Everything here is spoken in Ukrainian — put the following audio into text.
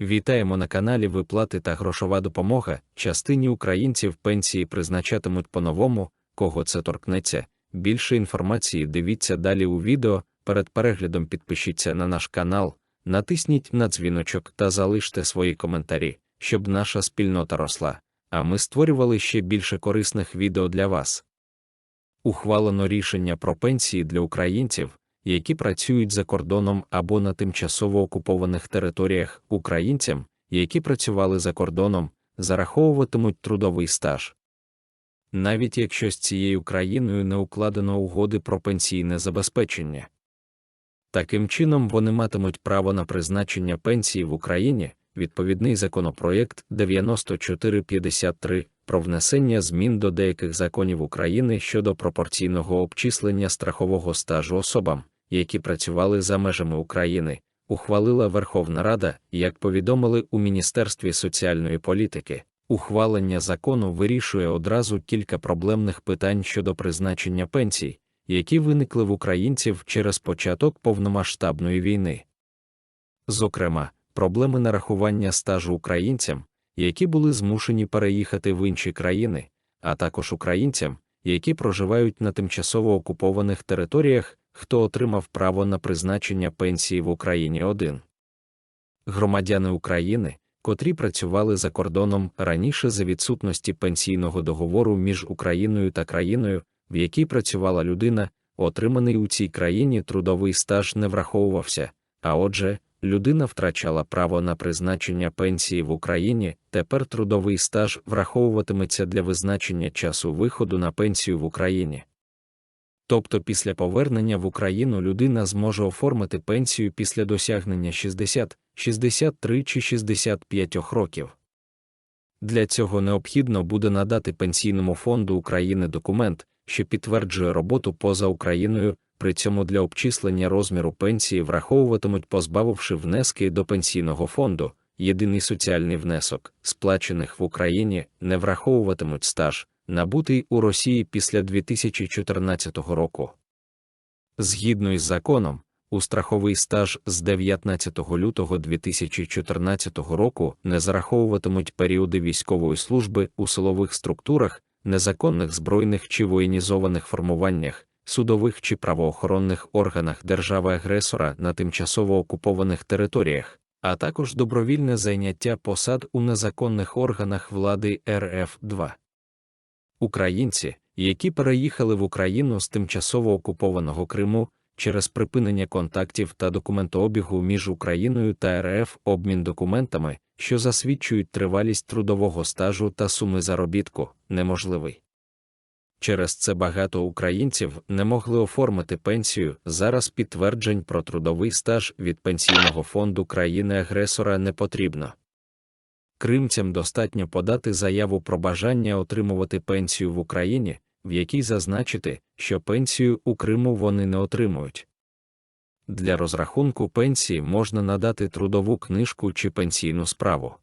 Вітаємо на каналі Виплати та грошова допомога. Частині українців пенсії призначатимуть по-новому, кого це торкнеться. Більше інформації дивіться далі у відео. Перед переглядом підпишіться на наш канал, натисніть на дзвіночок та залиште свої коментарі, щоб наша спільнота росла, а ми створювали ще більше корисних відео для вас. Ухвалено рішення про пенсії для українців, які працюють за кордоном або на тимчасово окупованих територіях українцям, які працювали за кордоном, зараховуватимуть трудовий стаж. Навіть якщо з цією країною не укладено угоди про пенсійне забезпечення. Таким чином вони матимуть право на призначення пенсії в Україні, відповідний законопроєкт 9453 про внесення змін до деяких законів України щодо пропорційного обчислення страхового стажу особам, які працювали за межами України, ухвалила Верховна Рада, як повідомили у Міністерстві соціальної політики. Ухвалення закону вирішує одразу кілька проблемних питань щодо призначення пенсій, які виникли в українців через початок повномасштабної війни. Зокрема, проблеми нарахування стажу українцям, які були змушені переїхати в інші країни, а також українцям, які проживають на тимчасово окупованих територіях, хто отримав право на призначення пенсії в Україні 1. Громадяни України, котрі працювали за кордоном раніше за відсутності пенсійного договору між Україною та країною, в якій працювала людина, отриманий у цій країні трудовий стаж не враховувався, а отже, людина втрачала право на призначення пенсії в Україні, тепер трудовий стаж враховуватиметься для визначення часу виходу на пенсію в Україні. Тобто після повернення в Україну людина зможе оформити пенсію після досягнення 60, 63 чи 65 років. Для цього необхідно буде надати Пенсійному фонду України документ, що підтверджує роботу поза Україною, при цьому для обчислення розміру пенсії враховуватимуть, позбавивши внески до пенсійного фонду, єдиний соціальний внесок, сплачених в Україні, не враховуватимуть стаж, набутий у Росії після 2014 року. Згідно із законом, у страховий стаж з 19 лютого 2014 року не зараховуватимуть періоди військової служби у силових структурах, незаконних збройних чи воєнізованих формуваннях, судових чи правоохоронних органах держави-агресора на тимчасово окупованих територіях, а також добровільне зайняття посад у незаконних органах влади РФ 2 Українці, які переїхали в Україну з тимчасово окупованого Криму через припинення контактів та документообігу між Україною та РФ обмін документами, що засвідчують тривалість трудового стажу та суми заробітку, неможливий. Через це багато українців не могли оформити пенсію. Зараз підтверджень про трудовий стаж від пенсійного фонду країни-агресора не потрібно. Кримцям достатньо подати заяву про бажання отримувати пенсію в Україні, в якій зазначити, що пенсію у Криму вони не отримують. Для розрахунку пенсії можна надати трудову книжку чи пенсійну справу.